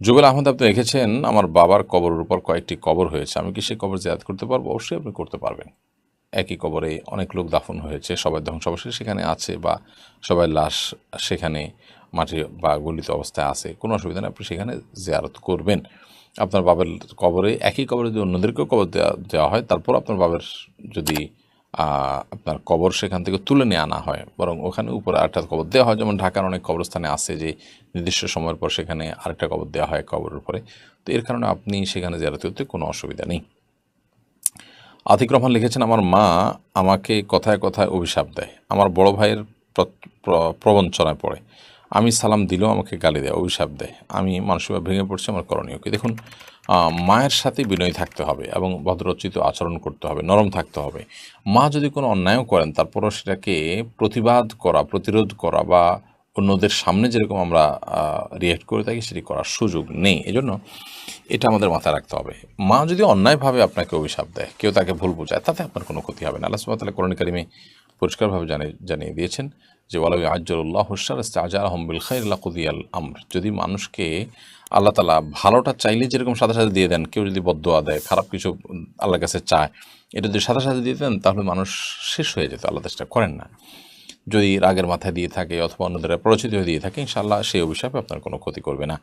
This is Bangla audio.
জুবেল আহমেদ আপনি লিখেছেন আমার বাবার কবরের উপর কয়েকটি কবর হয়েছে। আমি কি সেই কবর জিয়াদ করতে পারব? অবশ্যই আপনি করতে পারবেন। একই কবরে অনেক লোক দাফন হয়েছে, সবাই ধ্বংসাবশেষ সেখানে আছে বা সবাই লাশ সেখানে মাটি বা গলিত অবস্থায় আছে। কোনো অসুবিধা নেই, আপনি সেখানে জেয়ারত করবেন। আপনার বাবার কবরে একই কবরে যদি অন্যদেরকেও কবর দেওয়া দেওয়া হয়, তারপর আপনার বাবার যদি আপনার কবর সেখান থেকে তুলে নিয়ে আনা হয়। বরং ওখানে উপরে আরেকটা কবর দেওয়া হয়। যেমন ঢাকার অনেক কবরস্থানে আছে যে, নির্দিষ্ট সময়ের পর সেখানে আরেকটা কবর দেওয়া হয় কবরের উপরে। তো এর কারণে আপনি সেখানে জিয়ারত করতে কোনো অসুবিধা নেই। আতিক রহমান লিখেছেন, আমার মা আমাকে কথায় কথায় অভিশাপ দেয়। আমার বড় ভাইয়ের প্র- প্র- প্রবঞ্চনায় পড়ে। আমি সালাম দিলেও আমাকে গালি দেয়, অভিশাপ দেয়। আমি মানসিকভাবে ভেঙে পড়ছি, আমার করণীয় কি? দেখুন মায়ের সাথে বিনয়ী থাকতে হবে এবং ভদ্রচিত আচরণ করতে হবে, নরম থাকতে হবে। মা যদি কোনো অন্যায়ও করেন, তারপরও সেটাকে প্রতিবাদ করা, প্রতিরোধ করা বা অন্যদের সামনে যেরকম আমরা রিয়েক্ট করে থাকি, সেটি করার সুযোগ নেই। এজন্য এটা আমাদের মাথায় রাখতে হবে। মা যদি অন্যায়ভাবে আপনাকে অভিশাপ দেয়, কেউ তাকে ভুল বোঝায়, তাতে আপনার কোনো ক্ষতি হবে না। আল্লাহ সুবাহ তালা কোরআন কারিমে পরিষ্কারভাবে জানিয়ে জানিয়ে দিয়েছেন যে, ওয়ালাউ আজ্জুল্লাহ হুসার আজার আহমবিল খাইল্লা কুদিয়াল আমর। যদি মানুষকে আল্লাহ তালা ভালোটা চাইলে যেরকম সাথে সাথে দিয়ে দেন, কেউ যদি বদোয়া দেয়, খারাপ কিছু আল্লাহর কাছে চায়, এটা যদি সাথে সাথে দিয়ে দেন, তাহলে মানুষ শেষ হয়ে যেত, আল্লাহ চেষ্টা করেন না। যদি রাগের মাথায় দিয়ে থাকে অথবা অন্যদের পরিচিত হয়ে দিয়ে থাকে, ইনশাআল্লাহ সেই অভিশাপে আপনার কোনো ক্ষতি করবে না।